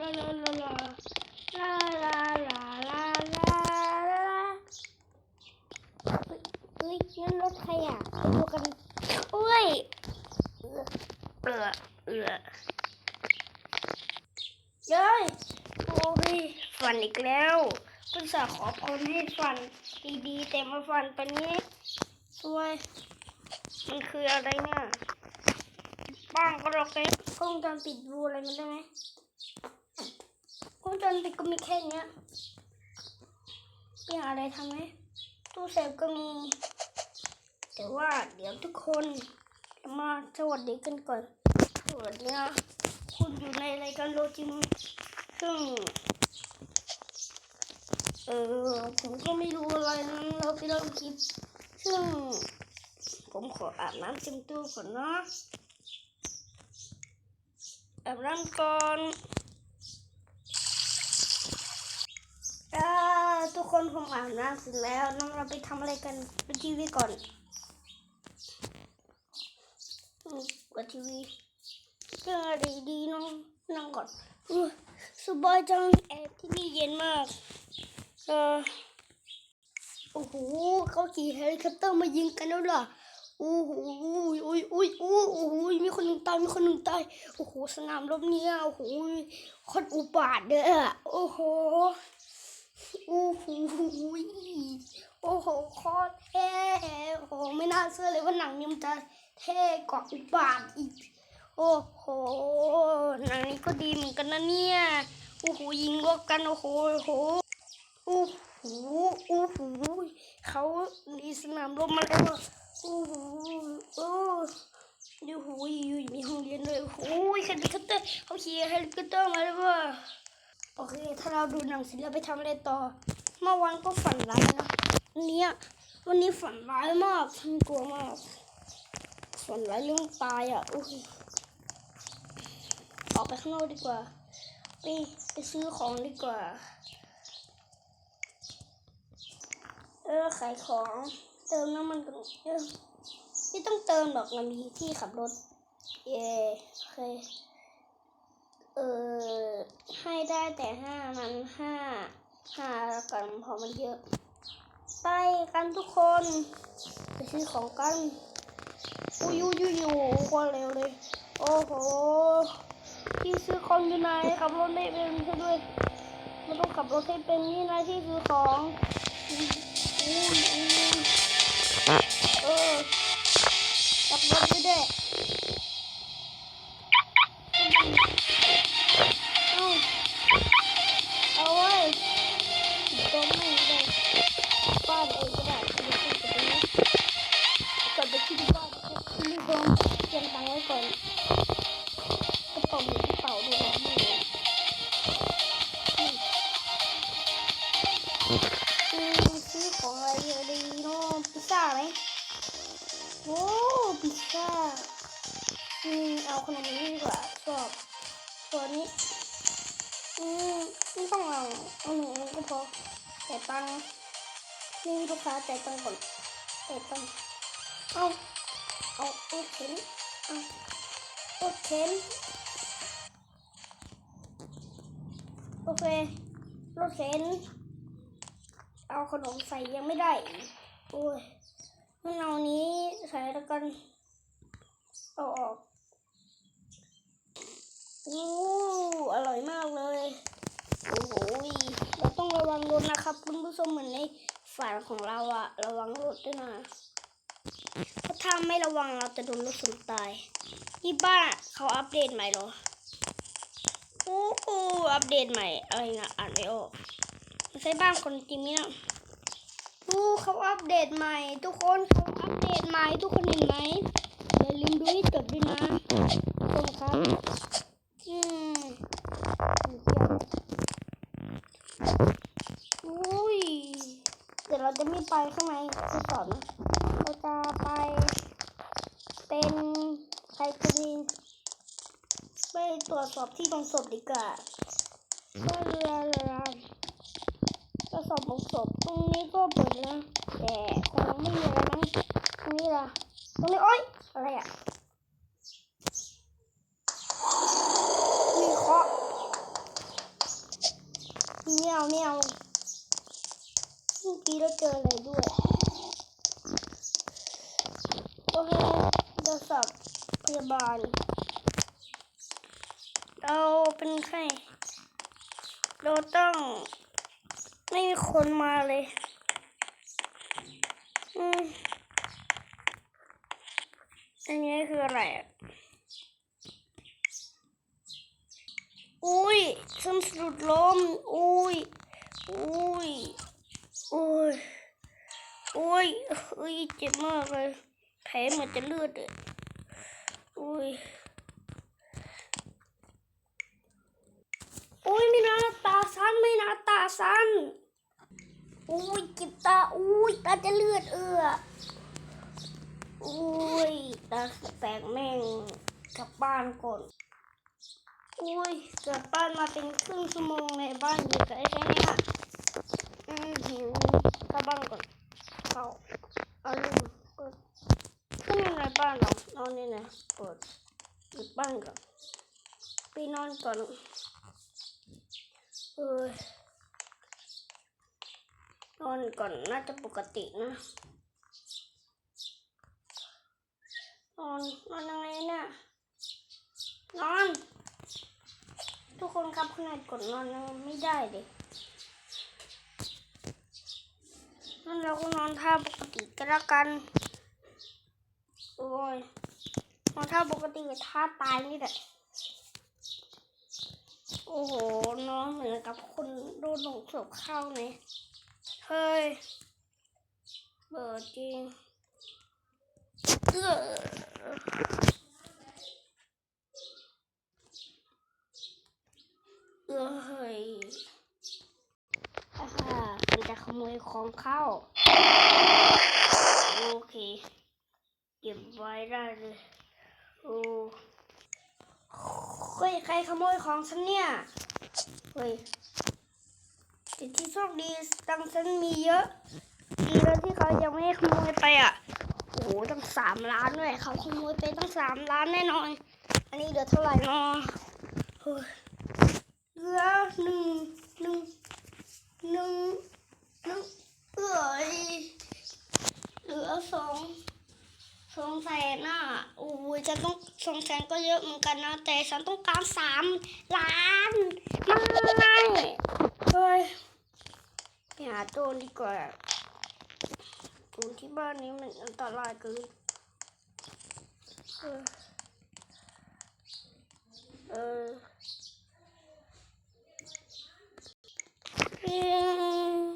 ลาลาลาลาลาลาลาลาลาลาเฮ้ยนั่นรถใครอะไปดูกันอุ้ยเอือเอือเย้ยโอ้ยฝันอีกแล้วคุณสาขอพรให้ฝันดีๆแต่มาฝันไปนนี้สวยมันคืออะไรเนี่ยบ้างก็เราไปกล้องจรปิดดูอะไรมันได้ไหม องวงจรปิดก็มีแค่เนี้ยมีอะไรทำไหมตู้เซฟก็มี แต่ว่าเดี๋ยวทุกคนมาสวัสดีกันก่อนสวัสดีนะคุณอยู่ในรายการโลจิมซึ่งเออผมก็ไม่รู้อะไรนะเราไปเริ่มคลิปซึ่ง ผมขออาบน้ำเต็มตัวก่อนนะอาบน้ำก่อนอ่าทุ กคนผมอาบน้ำเสร็จแล้วน้องเราไปทำอะไรกันดูทีวีก่อนอืมกดทีวีเรื่องอะไรดีน้องนั่งก่อนอุ๊ยสบายจังแอร์ที่นี่เย็นมากเออโอ้โหเขาขี่เฮลิคอปเตอร์มายิงกันแล้วล่ะโอ้โหอุ้ยอุ้ยอุ้ยโอ้โหมีคนหนึ่งตายมีคนหนึ่งตายโอ้โหสนามรบเนี่ยโอ้โหคนอุบาทเด้อโอ้โห โอ้โหโอ้โหโคตรเท่โอ้โหไม่น่าเชื่อเลยว่าหนังนี้มันจะเท่กว่าอุบาทอีก โอ้โหหนังนี้ก็ดีเหมือนกันนะเนี่ยโอ้โหยิงรบกันโอ้โหโอ้โหโอ้โหโอ้โหเขาดีสนามรบมาแล้วโอ้โหโอ้ดูโหอยู่มีห้องเรียนเลยโอ้ยเฮลิคอปเตอร์เขาขี่เฮลิคอปเตอร์มาแล้วว่ะ โอเค ถ้าเราดูหนังเสร็จแล้วไปทำอะไรต่อ เมื่อวานก็ฝันร้ายนะวันเนี้ยวันนี้ฝันร้ายมากฉันกลัวมากฝันร้ายเรื่องตายอะอุ้ยออกไปข้างนอกดีกว่า ไปไปซื้อของดีกว่า เออขายของ เติมน้ำมันกันเออไม่ต้องเติมหรอกเรามีที่ขับรถ เย่โอเค เออให้ได้แต่ห้ามันห้าห้าแล้วกันเพราะมันเยอะ ไปกันทุกคนไปซื้อของกันอุ้ยยูยูยูโคนเร็วเลย โอ้โหที่ซื้อของอยู่ไหนขับรถไม่เป็นซะด้วยมันต้องขับรถให้เป็นนี่นะที่ซื้อของอุ้ยอุ้ยเออจับรถไปด้ ซื้อของอะไรอะดีเนาะพิซซ่าไหมโอ้พิซซ่าอืมเอาขนมนี้ดีกว่าชอบตัวนี้อืมไม่ต้องเอาเอาหนูก็พอแต่ตังค์นี่ลูกค้าแต่ตังค์ก่อนแต่ตังค์เอาเอาเอเข็นเอาเอเข็นโอเครถเข็น เอาขนมใส่ยังไม่ได้ โอ้ยมันเอานี้ใส่แล้วกัน เอาออกอู้อร่อยมากเลย โอ้โหยเราต้องระวังรถนะครับ คุณผู้ชมเหมือนในฝันของเราอะระวังรถด้วยนะเพราะถ้าไม่ระวังเราจะโดนรถชนตาย นี่บ้านเขาอัปเดตใหม่เหรอโอ้โหอัปเดตใหม่อะไรนะอ่านไม่ออก ใช่บ้านคนจริงเนี่ยดูเขาอัปเดตใหม่ ทุกคนเขาอัปเดตใหม่ทุกคนเห็นไหมอย่าลืมดูให้จบด้วยนะทุกคนครับอืมอุ้ยเดี๋ยวเราจะไม่ไปข้างในคือสอนนะเราจะไปเป็นใครจะมีไปตรวจสอบที่ตรงศพดีกว่าก็เรือเรือ สอบของศพตรงนี้ก็เปิดนะ แต่คงไม่มีอะไรมั้งตรงนี้ล่ะตรงนี้โอ๊ยอะไรอะมีเคาะไม่เอาไม่เอาเมื่อกี้เราเจออะไรด้วยโอเคเราสอบพยาบาลเราเป็นไข้เราต้อง ไม่มีคนมาเลยอันนี้คืออะไรอะ อุ้ยฉันสะดุดล้ม อุ้ย อุ้ย อุ้ย อุ้ย อุ้ย เจ็บมากเลย แผลเหมือนจะเลือดเลยอุ้ย โอ้ยไม่นะตาสั้นไม่นะตาสั้นอุ้ยจ็บตาอุ้ยตาจะเลือดเอืออุ้ยตาแตกแม่งกลับบ้านก่อนอุ้ยกลับบ้านมาเป็นครึ่งชั่วโมงในบ้านอยู่กับไอ้แค่เนี้อืมหิวกลับบ้านก่อนเข้าเอาลืมเปิดขึ้นในบ้านเรานอนนี่นะเปิดปิดบ้านก่อนไปนอนก่อน เออนอนก่อนน่าจะปกตินะ นอน นอนยังไงเนี่ย นอน ทุกคนครับขนาดกดนอนไม่ได้เลยนั่นเราก็นอนท่าปกติก็แล้วกัน โอ้ยนอนท่าปกติกับท่าตายนี่แหละ โอ้โห น้อนเหมือนกับคนโดนหลงศพเข้าเนี่ยเฮ้ย เบิดจริงเออเอ้ยอ่ามันจะขโมยของเข้า โอเค เก็บไว้ได้เลย โอ้ เฮ้ยใครขโมยของฉันเนี่ยเฮ้ยแต่ที่โชคดีตังฉันมีเยอะดีแล้วที่เขายังไม่ได้ขโมยไปอะโอ้โหตั้งสามล้านด้วยเขาขโมยไปตั้งสามล้านแน่นอน อันนี้เหลือเท่าไหร่นาะเฮ้ยเหลือหนึ่งหนึ่งหนึ่งหนึ่งเอ้ยเหลือสอง สองแสนอะโอ้ยฉันต้องสองแสนก็เยอะเหมือนกันนะ แต่ฉันต้องการสามล้านไม่เฮ้ยไปหาโจรดีกว่าโจรที่บ้านนี้มันอันตรายเกินเออเออเพียง